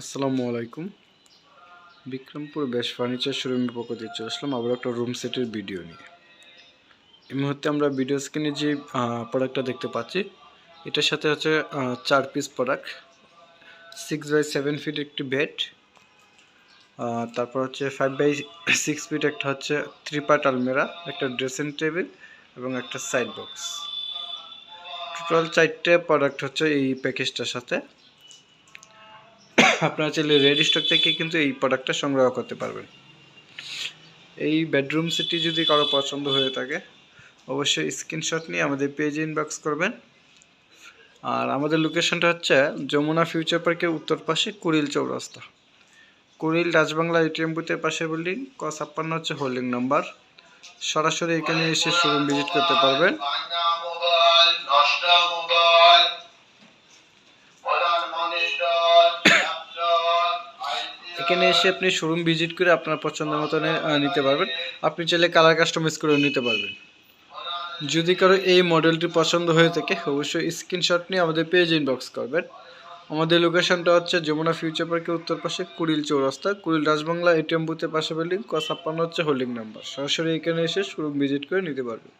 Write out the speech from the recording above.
আসসালামু আলাইকুম। বিক্রমপুর বেশ ফার্নিচার শোরুমের পক্ষ থেকে চলে আসলাম আবার একটা রুম সেটের ভিডিও নিয়ে। এই মুহূর্তে আমরা ভিডিও স্ক্রিনে যে প্রোডাক্টটা দেখতে পাচ্ছি, এটার সাথে হচ্ছে চার piece product six by seven feet একটি বেড তারপর হচ্ছে ফাইভ বাই সিক্স ফিট একটা হচ্ছে থ্রি পার্ট আলমেরা একটা ড্রেসিং টেবিল এবং একটা সাইড বক্স টোটাল চারটে প্রোডাক্ট হচ্ছে এই প্যাকেজটার সাথে। আপনারা চাইলে রেড স্টক থেকে কিন্তু এই প্রোডাক্টটা সংগ্রহ করতে পারবেন। এই বেডরুম সেটটি যদি কারও পছন্দ হয়ে থাকে, অবশ্যই স্ক্রিনশট নিয়ে আমাদের পেজে ইনবক্স করবেন। আর আমাদের লোকেশনটা হচ্ছে যমুনা ফিউচার পার্কের উত্তর পাশে কুড়িল চৌরাস্তা। কুড়িল রাজবাংলা এটিএম বুথের পাশে বিল্ডিং ক ছাপ্পান্ন হচ্ছে হোল্ডিং নাম্বার সরাসরি এখানে এসে শোরুম ভিজিট করতে পারবেন। এখানে এসে আপনি শোরুম ভিজিট করে আপনার পছন্দ মতো নিতে পারবেন। আপনি চাইলে কালার কাস্টমাইজ করেও নিতে পারবেন। যদি কারও এই মডেলটি পছন্দ হয়ে থাকে, অবশ্যই স্ক্রিনশট নিয়ে আমাদের পেজ ইনবক্স করবেন। আমাদের লোকেশনটা হচ্ছে যমুনা ফিউচার পার্কের উত্তর পাশে কুড়িল চৌরাস্তা। কুড়িল রাজবাংলা এটিএম বুথের পাশে বিল্ডিং ক ছাপ্পান্ন হচ্ছে হোল্ডিং নাম্বার সরাসরি এখানে এসে শোরুম ভিজিট করে নিতে পারবেন।